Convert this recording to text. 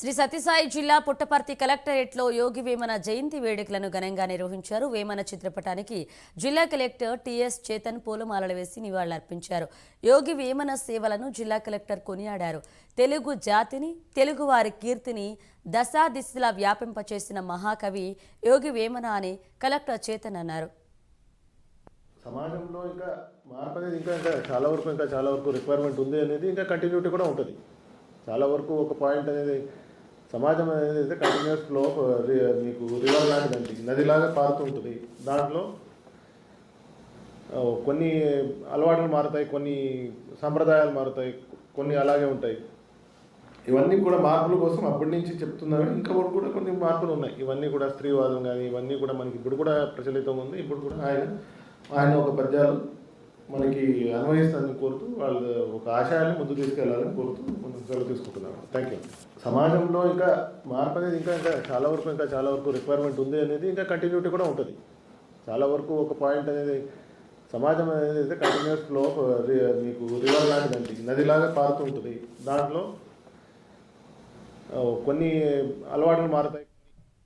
శ్రీ సత్యసాయి జిల్లా పుట్టపర్తి కలెక్టరేట్లో యోగి వేమన జయంతి వేడుకలను ఘనంగా నిర్వహించారు. వేమన చిత్రపటానికి జిల్లా కలెక్టర్ టిఎస్ చేతన్ పూలమాలలు వేసి నివాళులర్పించారు. యోగి వేమన సేవలను జిల్లా కలెక్టర్ కొనియాడారు. తెలుగు జాతిని తెలుగువారి కీర్తిని దశా దిశలా వ్యాపింపచేసిన మహాకవి యోగి వేమన అని కలెక్టర్ చేతన్ అన్నారు. సమాజంలో ఇంకా మార్పు అనేది ఇంకా ఇంకా చాలా వరకు ఇంకా చాలా వరకు రిక్వైర్మెంట్ ఉంది అనేది ఇంకా కంటిన్యూటీ కూడా ఉంటుంది. చాలా వరకు ఒక పాయింట్ అనేది సమాజం అనేది అయితే కంటిన్యూస్ ఫ్లో మీకు రివర్ లాంటిదండి నదిలాగా పారుతూ ఉంటుంది. దాంట్లో కొన్ని అలవాట్లు మారుతాయి కొన్ని సంప్రదాయాలు మారుతాయి కొన్ని అలాగే ఉంటాయి. ఇవన్నీ కూడా మార్పుల కోసం అప్పటి నుంచి చెప్తున్నారు. ఇంకా కూడా కొన్ని మార్పులు ఉన్నాయి. ఇవన్నీ కూడా స్త్రీవాదం కానీ ఇవన్నీ కూడా మనకి ఇప్పుడు కూడా ప్రచలితంగా ఉంది. ఇప్పుడు కూడా ఆయన ఆయన ఒక పద్యాలు మనకి అన్వయిస్తుందని కోరుతూ వాళ్ళు ఒక ఆశయాన్ని ముందు తీసుకెళ్ళాలని కోరుతూ మనం సెలవు తీసుకుంటున్నాను థ్యాంక్ యూ సమాజంలో ఇంకా మార్పు అనేది ఇంకా ఇంకా చాలా వరకు ఇంకా చాలా వరకు రిక్వైర్మెంట్ ఉంది అనేది ఇంకా కంటిన్యూటీ కూడా ఉంటుంది. చాలా వరకు ఒక పాయింట్ అనేది సమాజం అనేది అయితే కంటిన్యూస్ ఫ్లో uh, uh, మీకు రివర్ లాంటిదండి నదిలాగా పారుతూ ఉంటుంది. దాంట్లో uh, కొన్ని అలవాట్లు మారుతాయి.